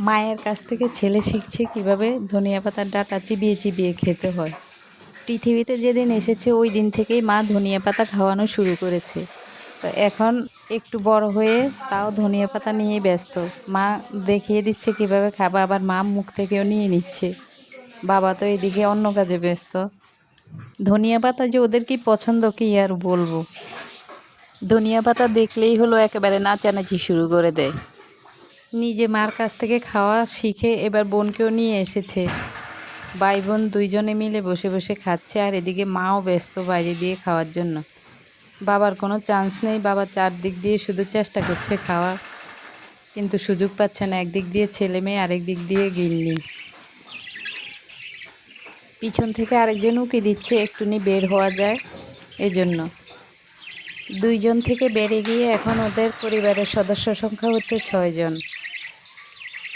মায়ের কাছ থেকে ছেলে শিখছে কীভাবে ধনিয়া পাতার ডাটা চিবিয়ে চিবিয়ে খেতে হয়। পৃথিবীতে যেদিন এসেছে ওই দিন থেকেই মা ধনিয়া পাতা খাওয়ানো শুরু করেছে। তো এখন একটু বড় হয়ে তাও ধনিয়া পাতা নিয়েই ব্যস্ত। মা দেখিয়ে দিচ্ছে কীভাবে খাবা, আবার মা মুখ থেকেও নিয়ে নিচ্ছে। বাবা তো এদিকে অন্য কাজে ব্যস্ত। ধনিয়া পাতা যে ওদের কি পছন্দ কি আর বলব? ধনিয়া পাতা দেখলেই হলো একেবারে নাচানাচি শুরু করে দেয়। নিজে মার কাছ থেকে খাওয়া শিখে এবার বোনকেও নিয়ে এসেছে। ভাই বোন দুইজনে মিলে বসে বসে খাচ্ছে আর এদিকে মাও ব্যস্ত বাইরে দিয়ে খাওয়ার জন্য। বাবার কোনো চান্স নেই, বাবা চারদিক দিয়ে শুধু চেষ্টা করছে খাওয়ার কিন্তু সুযোগ পাচ্ছে না, একদিক দিয়ে ছেলে মেয়ে, আরেক দিক দিয়ে গিন্নি। পিছন থেকে আরেকজন উকি দিচ্ছে, একটুনি বের হওয়া যায় এজন্য। দুইজন থেকে বেড়ে গিয়ে এখন ওদের পরিবারের সদস্য সংখ্যা হচ্ছে ছয়জন।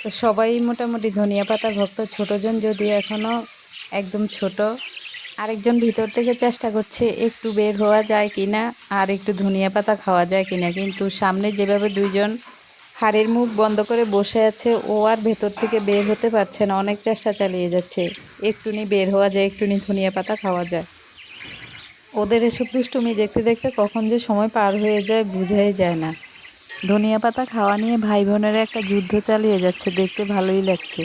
তো সবাই মোটামুটি ধনিয়া পাতার ভক্ত, ছোটজন যদিও এখনও একদম ছোট। আরেকজন ভিতর থেকে চেষ্টা করছে একটু বের হওয়া যায় কি না আর একটু ধনিয়া পাতা খাওয়া যায় কি না কিন্তু সামনে যেভাবে দুইজন হাড়ের মুখ বন্ধ করে বসে আছে, ও আর ভেতর থেকে বের হতে পারছে না। অনেক চেষ্টা চালিয়ে যাচ্ছে, একটুনি বের হওয়া যায়, একটুনি ধনিয়া পাতা খাওয়া যায়। ওদের এসব দুষ্টুমি দেখতে দেখতে কখন যে সময় পার হয়ে যায় বুঝাই যায় না। ধনিয়া পাতা খাওয়া নিয়ে ভাই বোনেরা একটা যুদ্ধ চালিয়ে যাচ্ছে দেখতে ভালোই লাগছে।